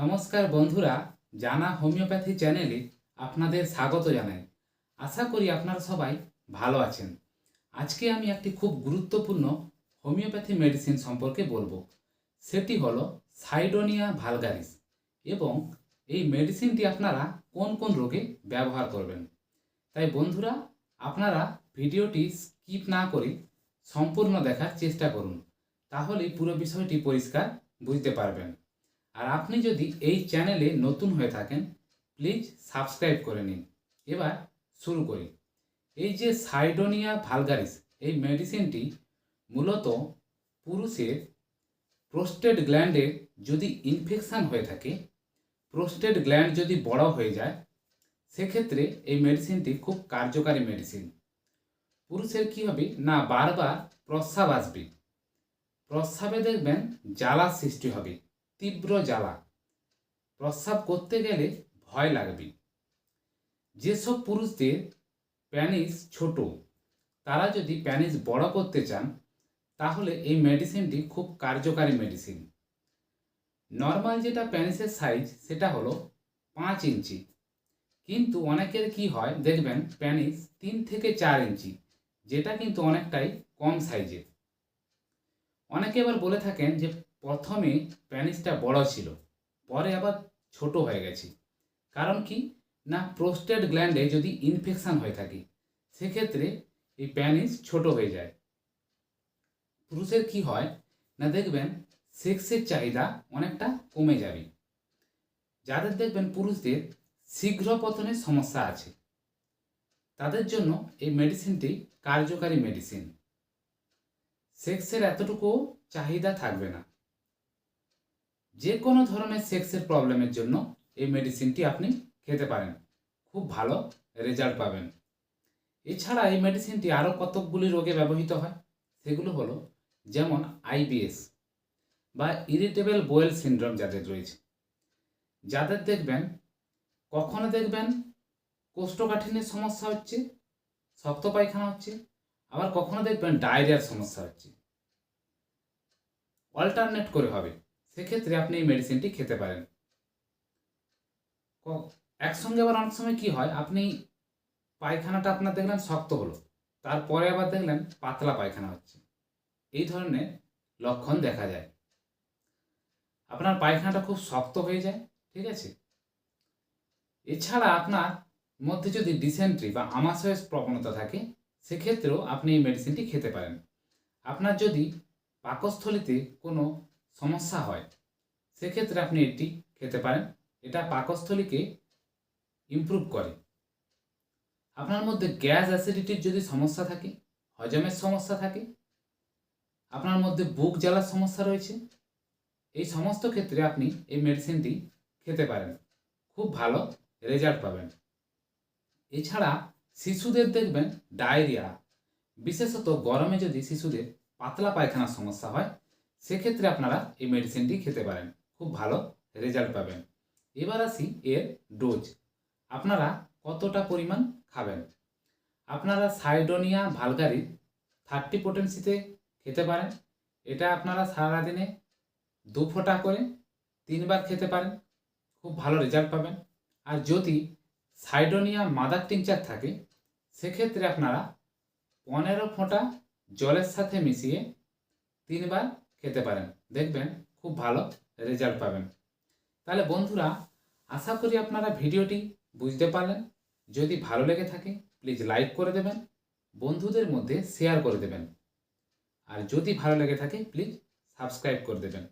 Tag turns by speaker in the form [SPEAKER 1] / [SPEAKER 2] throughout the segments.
[SPEAKER 1] নমস্কার বন্ধুরা, জানা হোমিওপ্যাথি চ্যানেলে আপনাদের স্বাগত জানাই। আশা করি আপনারা সবাই ভালো আছেন। আজকে আমি একটি খুব গুরুত্বপূর্ণ হোমিওপ্যাথি মেডিসিন সম্পর্কে বলব। সেটি হলো সাইডোনিয়া ভালগারিস এবং এই মেডিসিনটি আপনারা কোন কোন রোগে ব্যবহার করবেন। তাই বন্ধুরা, আপনারা ভিডিওটি স্কিপ না করে সম্পূর্ণ দেখার চেষ্টা করুন, তাহলেই পুরো বিষয়টি পরিষ্কার বুঝতে পারবেন। আর আপনি যদি এই চ্যানেলে নতুন হয়ে থাকেন প্লিজ সাবস্ক্রাইব করে নিন। এবার শুরু করি। এই যে সাইডোনিয়া ভালগারিস এই মেডিসিনটি মূলত পুরুষের প্রোস্টেট গ্ল্যান্ডের যদি ইনফেকশান হয়ে থাকে প্রোস্টেট গ্ল্যান্ড যদি বড় হয়ে যায়, সেক্ষেত্রে এই মেডিসিনটি খুব কার্যকারী মেডিসিন পুরুষের কি হবে? না, বারবার প্রস্রাব আসবে। প্রস্রাবে দেখবেন জ্বালা সৃষ্টি হবে। তীব্র জ্বালা। প্রস্রাব করতে গেলে ভয় লাগবে। যেসব পুরুষদের প্যানিস ছোট, তারা যদি প্যানিস বড় করতে চান, তাহলে এই মেডিসিনটি খুব কার্যকারী মেডিসিন। নর্মাল যেটা প্যানিসের সাইজ, সেটা হলো পাঁচ ইঞ্চি। কিন্তু অনেকের কি হয়, দেখবেন প্যানিস তিন থেকে চার ইঞ্চি, যেটা কিন্তু অনেকটাই কম সাইজের। অনেকে এবার বলে থাকেন যে প্রথমে প্যানিসটা বড় ছিল, পরে আবার ছোট হয়ে গেছে। কারণ কি? না, প্রোস্টেট গ্ল্যান্ডে যদি ইনফেকশান হয়ে থাকে, সেক্ষেত্রে এই প্যানিস ছোট হয়ে যায়। পুরুষের কি হয়? না, দেখবেন সেক্সের চাহিদা অনেকটা কমে যাবে। যাদের দেখবেন পুরুষদের শীঘ্র পতনের সমস্যা আছে, তাদের জন্য এই মেডিসিনটি কার্যকারী মেডিসিন। সেক্সের এতটুকু চাহিদা থাকবে না। যে কোনো ধরনের সেক্সের প্রবলেমের জন্য এই মেডিসিনটি আপনি খেতে পারেন। খুব ভালো রেজাল্ট পাবেন। এছাড়া এই মেডিসিনটি আরও কতকগুলি রোগে ব্যবহৃত হয়, সেগুলো হলো যেমন আইবিএস বা ইরিটেবল বোয়েল সিনড্রোম যাদের রয়েছে। যাদের দেখবেন, কখনো দেখবেন কোষ্ঠকাঠিন্যের সমস্যা হচ্ছে, শক্ত পায়খানা হচ্ছে, আবার কখনো দেখবেন ডায়রিয়ার সমস্যা হচ্ছে। অল্টারনেট করে হবে। সেক্ষেত্রে আপনি এই মেডিসিনটি খেতে পারেন। একসঙ্গে আবার অনেক সময় কি হয়, আপনি পায়খানাটা আপনার দেখলেন শক্ত হলো, তারপরে আবার দেখলেন পাতলা পায়খানা হচ্ছে। এই ধরনের লক্ষণ দেখা যায়। আপনার পায়খানাটা খুব শক্ত হয়ে যায়, ঠিক আছে? এছাড়া আপনার মধ্যে যদি ডিসেন্ট্রি বা আমাশয়ের প্রবণতা থাকে, সেক্ষেত্রেও আপনি এই মেডিসিনটি খেতে পারেন। আপনার যদি পাকস্থলিতে কোনো সমস্যা হয়। সেক্ষেত্রে আপনি এটি খেতে পারেন। এটা পাকস্থলীকে ইমপ্রুভ করে। আপনার মধ্যে গ্যাস অ্যাসিডিটির যদি সমস্যা থাকে, হজমের সমস্যা থাকে, আপনার মধ্যে বুক জ্বালার সমস্যা রয়েছে, এই সমস্ত ক্ষেত্রে আপনি এই মেডিসিনটি খেতে পারেন। খুব ভালো রেজাল্ট পাবেন। এছাড়া শিশুদের দেখবেন ডায়রিয়া। বিশেষত গরমে যদি শিশুদের পাতলা পায়খানার সমস্যা হয় সেক্ষেত্রে আপনারা এই মেডিসিনটি খেতে পারেন। খুব ভালো রেজাল্ট পাবেন। এবার আসি এর ডোজ আপনারা কতটা পরিমাণ খাবেন? আপনারা সাইডোনিয়া ভালগারি থার্টি পোটেন্সিতে খেতে পারেন। এটা আপনারা সারাদিনে দু ফোঁটা করে তিনবার খেতে পারেন। খুব ভালো রেজাল্ট পাবেন। আর যদি সাইডোনিয়া মাদার টিংচার থাকে, সেক্ষেত্রে আপনারা পনেরো ফোঁটা জলের সাথে মিশিয়ে তিনবার খেতে পারেন। দেখবেন খুব ভালো রেজাল্ট পাবেন। তাহলে বন্ধুরা, আশা করি আপনারা ভিডিওটি বুঝতে পারলেন। যদি ভালো লেগে থাকে প্লিজ লাইক করে দেবেন। বন্ধুদের মধ্যে শেয়ার করে দেবেন। আর যদি ভালো লেগে থাকে প্লিজ সাবস্ক্রাইব করে দেবেন।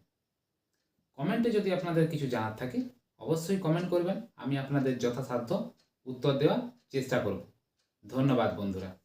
[SPEAKER 1] কমেন্টে যদি আপনাদের কিছু জানার থাকে, অবশ্যই কমেন্ট করবেন। আমি আপনাদের যথাসাধ্য উত্তর দেওয়ার চেষ্টা করব। ধন্যবাদ বন্ধুরা।